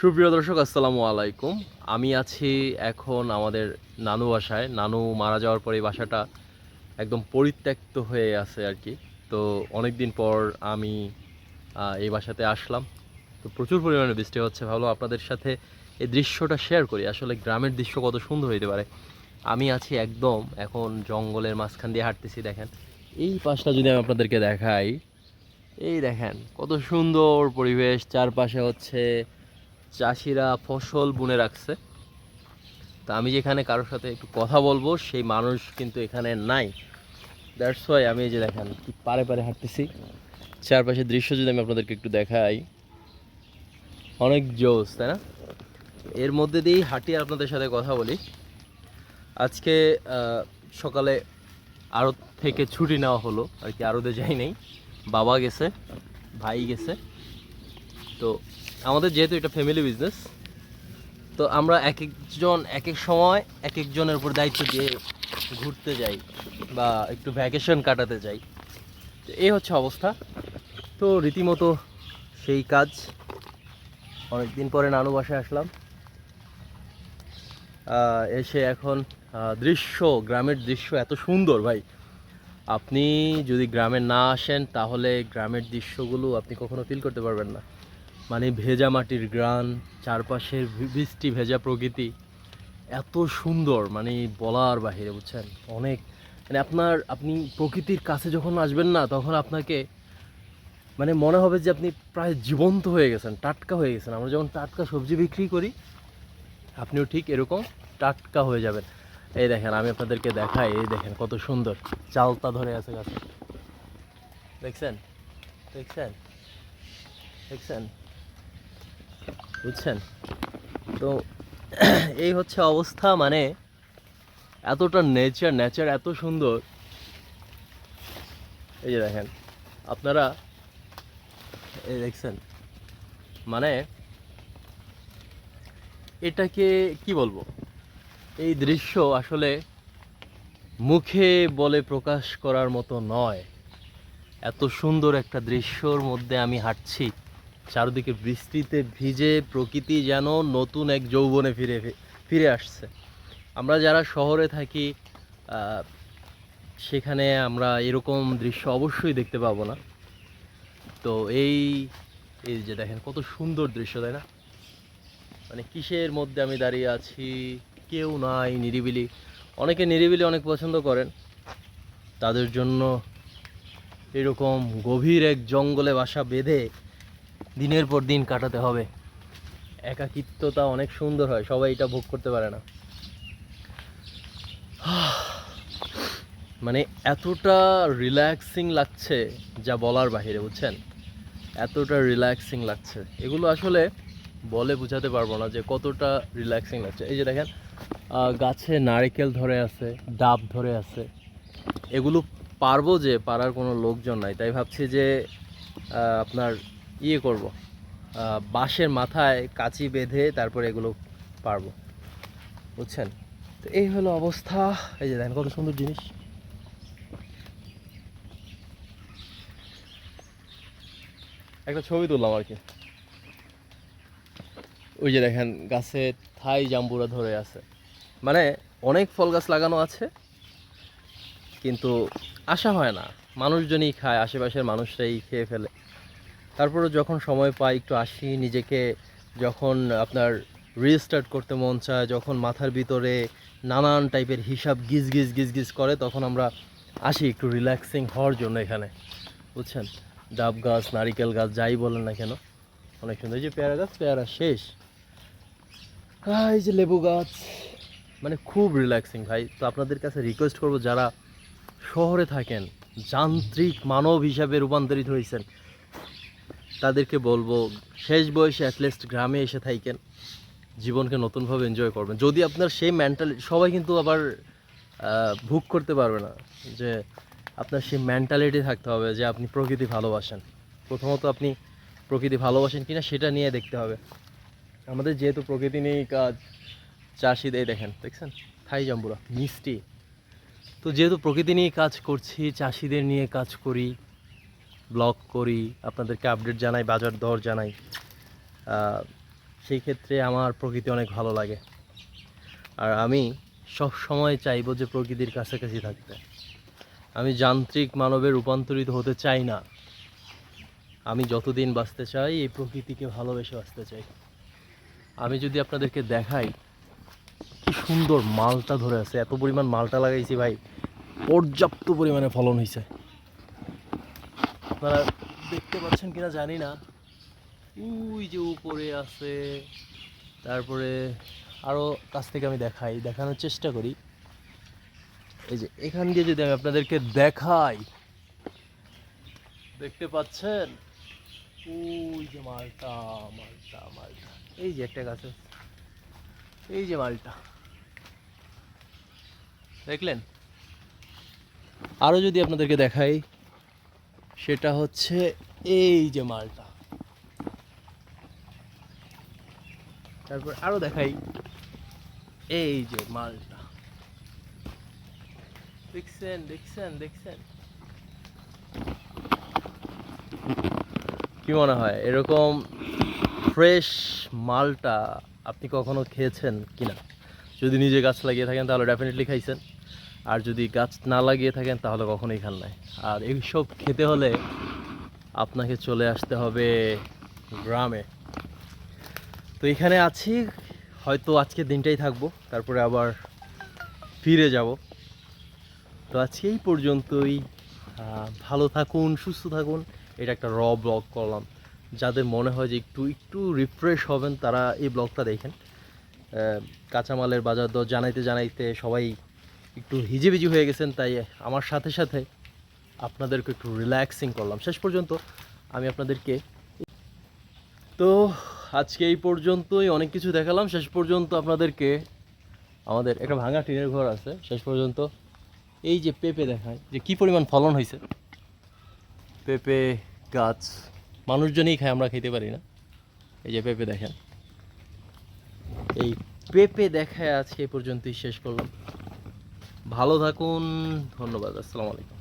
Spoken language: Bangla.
সুপ্রিয় দর্শক, আসসালামু আলাইকুম। আমি আছি এখন আমাদের নানু বাসায়। নানু মারা যাওয়ার পরে এই বাসাটা একদম পরিত্যক্ত হয়ে আছে আর কি। তো অনেক দিন পর আমি এই বাসাতে আসলাম। তো প্রচুর পরিমাণে বৃষ্টি হচ্ছে ভালো আপনাদের সাথে এই দৃশ্যটা শেয়ার করি। আসলে গ্রামের দৃশ্য কত সুন্দর হইতে পারে। আমি আছি একদম এখন জঙ্গলের মাঝখান দিয়ে হাঁটতেছি, দেখেন। এই পাশটা যদি আমি আপনাদেরকে দেখাই, এই দেখেন, কত সুন্দর পরিবেশ। চারপাশে হচ্ছে চাষিরা ফসল বুনে রাখছে। তা আমি যেখানে কারোর সাথে একটু কথা বলব, সেই মানুষ কিন্তু এখানে নাই। দ্যাটস ওয়াই আমি এই যে দেখেন পারে পারে হাঁটতেছি। চারপাশের দৃশ্য যদি আমি আপনাদেরকে একটু দেখাই, অনেক জোস তাই না? এর মধ্যে দিয়েই হাঁটি আপনাদের সাথে কথা বলি। আজকে সকালে আড়ত থেকে ছুটি নেওয়া হলো, আর কি আড়তে যাই নাই। বাবা গেছে, ভাই গেছে। তো আমাদের যেহেতু এটা ফ্যামিলি বিজনেস তো আমরা এক একজন এক এক সময় এক একজনের উপর দায়িত্ব দিয়ে ঘুরতে যাই বা একটু ভ্যাকেশন কাটাতে যাই। তো এই হচ্ছে অবস্থা। তো রীতিমতো সেই কাজ। অনেকদিন পরে নানু বাসায় আসলাম। এসে এখন দৃশ্য, গ্রামের দৃশ্য এত সুন্দর ভাই। আপনি যদি গ্রামে না আসেন, তাহলে গ্রামের দৃশ্যগুলো আপনি কখনো ফিল করতে পারবেন না। মানে ভেজা মাটির গ্রান, চারপাশের বৃষ্টি ভেজা প্রকৃতি, এত সুন্দর মানে বলার বাহিরে, বুঝছেন? অনেক মানে আপনার, আপনি প্রকৃতির কাছে যখন আসবেন না, তখন আপনাকে মানে মনে হবে যে আপনি প্রায় জীবন্ত হয়ে গেছেন, টাটকা হয়ে গেছেন। আমরা যখন টাটকা সবজি বিক্রি করি, আপনিও ঠিক এরকম টাটকা হয়ে যাবেন। এই দেখেন, আমি আপনাদেরকে দেখাই, এই দেখেন কত সুন্দর, চালতা ধরে আছে গাছে। দেখছেন? দেখছেন? দেখছেন? বুঝছেন? তো এই হচ্ছে অবস্থা মানে এতটা নেচার নেচার এত সুন্দর। এই যে দেখেন, আপনারা এই দেখছেন মানে এটাকে কি বলব? এই দৃশ্য আসলে মুখে বলে প্রকাশ করার মতো নয়। এত সুন্দর একটা দৃশ্যর মধ্যে আমি হাঁটছি। চারদিকে বৃষ্টিতে ভিজে প্রকৃতি যেন নতুন এক যৌবনে ফিরে ফিরে আসছে। আমরা যারা শহরে থাকি সেখানে আমরা এরকম দৃশ্য অবশ্যই দেখতে পাবো না। তো এই এই যে দেখেন কত সুন্দর দৃশ্য, তাই না? মানে কিসের মধ্যে আমি দাঁড়িয়ে আছি? কেউ নাই, নিরিবিলি। অনেকে নিরিবিলি অনেক পছন্দ করেন। তাদের জন্য এরকম গভীর এক জঙ্গলে বাসা বেঁধে দিনের পর দিন কাটাতে হবে। একাকিত্বতা অনেক সুন্দর হয়, সবাই এটা ভোগ করতে পারে না। মানে এতটা রিল্যাক্সিং লাগছে যা বলার বাহিরে, বুঝছেন? এতটা রিল্যাক্সিং লাগছে। এগুলো আসলে বলে বোঝাতে পারব না যে কতটা রিল্যাক্সিং লাগছে। এই যে দেখেন গাছে নারকেল ধরে আছে, ডাব ধরে আছে। এগুলো পারব যে পারার কোনো লোকজন নাই। তাই ভাবছি যে আপনার ইয়ে করব। বাঁশের মাথায় কাঁচি বেঁধে তারপরে এগুলো পারব। বুঝছেন? তো এই হলো অবস্থা। এই যে দেখেন কত সুন্দর জিনিস। একটা ছবি তুললাম আর কি। ওই যে দেখেন গাছে থাই জাম্বুরা ধরে আছে। মানে অনেক ফল গাছ লাগানো আছে, কিন্তু আশা হয় না। মানুষজনই খায়, আশেপাশের মানুষরাই খেয়ে ফেলে। তারপরে যখন সময় পাই, একটু আসি, নিজেকে যখন আপনার রিস্টার্ট করতে মন চায়, যখন মাথার ভিতরে নানান টাইপের হিসাব গিজ গিজ গিজ গিজ করে, তখন আমরা আসি একটু রিল্যাক্সিং হওয়ার জন্য এখানে। বুঝছেন? ডাব গাছ, নারিকেল গাছ, যাই বলেন না কেন। অনেক সুন্দর। এই যে পেয়ারা গাছ, পেয়ারা শেষ। এই যে লেবু গাছ মানে খুব রিল্যাক্সিং ভাই। তো আপনাদের কাছে রিকোয়েস্ট করব, যারা শহরে থাকেন, যান্ত্রিক মানব হিসাবে রূপান্তরিত হয়েছেন তাদেরকে বলব, শেষ বয়সে অ্যাটলিস্ট গ্রামে এসে থাকেন, জীবনকে নতুনভাবে এনজয় করবেন। যদি আপনার সেই মেন্টাল সবাই কিন্তু আবার ভোগ করতে পারবে না যে আপনার সেই মেন্টালিটি থাকতে হবে যে আপনি প্রকৃতি ভালোবাসেন। প্রথমত আপনি প্রকৃতি ভালোবাসেন কিনা সেটা নিয়ে দেখতে হবে। আমাদের যেহেতু প্রকৃতি নিয়েই কাজ, চাষিদের, দেখেন, দেখছেন? থাই জাম্বুরা, মিষ্টি। তো যেহেতু প্রকৃতি নিয়ে কাজ করছি, চাষিদের নিয়ে কাজ করি ব্লগ করি, আপনাদেরকে আপডেট জানাই, বাজার দর জানাই। সেই ক্ষেত্রে আমার প্রকৃতি অনেক ভালো লাগে। আর আমি সব সময় চাইব যে প্রকৃতির কাছাকাছি থাকতে। আমি যান্ত্রিক মানবে রূপান্তরিত হতে চাই না। আমি যতদিন বাঁচতে চাই, এই প্রকৃতিকে ভালোবেসে বাঁচতে চাই। আমি যদি আপনাদেরকে দেখাই কি সুন্দর মালটা ধরে আছে, এত পরিমাণ মালটা লাগাইছি ভাই, পর্যাপ্ত পরিমাণে ফলন হয়েছে আপনারা দেখতে পাচ্ছেন কিনা জানি না। ওই যে উপরে আছে। তারপরে আরও কাছ থেকে আমি দেখাই, দেখানোর চেষ্টা করি। এই যে এখান দিয়ে যদি আমি আপনাদেরকে দেখাই, দেখতে পাচ্ছেন? ওই যে মালটা মালটা মালটা। এই যে একটা গাছ। এই যে মালটা। দেখলেন? আরও যদি আপনাদেরকে দেখাই সেটা হচ্ছে এই যে মালটা। তারপর আরও দেখাই। এই যে মালটা। দেখছেন দেখছেন দেখছেন? কি মনে হয়, এরকম ফ্রেশ মালটা আপনি কখনো খেয়েছেন কিনা? যদি নিজে গাছ লাগিয়ে থাকেন, তাহলে ডেফিনেটলি খাইছেন। আর যদি গাছ না লাগিয়ে থাকেন, তাহলে কখনোই খান নাই। আর এইসব খেতে হলে আপনাকে চলে আসতে হবে গ্রামে। তো এখানে আছি, হয়তো আজকের দিনটাই থাকব, তারপরে আবার ফিরে যাব। তো আজকে এই পর্যন্তই। ভালো থাকুন, সুস্থ থাকুন, এটা একটা র ব্লগ করলাম। যাদের মনে হয় যে একটু একটু রিফ্রেশ হবেন, তারা এই ব্লগটা দেখেন। কাঁচামালের বাজার দর জানাইতে জানাইতে সবাই একটু হিজিবিজি হয়ে গেছেন, তাই আমার সাথে সাথে আপনাদেরকে একটু রিল্যাক্সিং করলাম। শেষ পর্যন্ত আমি আপনাদেরকে তো আজকে এই পর্যন্তই অনেক কিছু দেখালাম। শেষ পর্যন্ত আপনাদেরকে আমাদের একটা ভাঙা টিনের ঘর আছে। শেষ পর্যন্ত এই যে পেঁপে দেখায় যে কি পরিমাণ ফলন হয়েছে। পেঁপে, গাছ, মানুষজনই খায়, আমরা খেতে পারি না। এই যে পেঁপে দেখেন। এই পেঁপে দেখায় আজকে এই পর্যন্তই শেষ করলাম। ভালো থাকুন ধন্যবাদ আসসালামু আলাইকুম।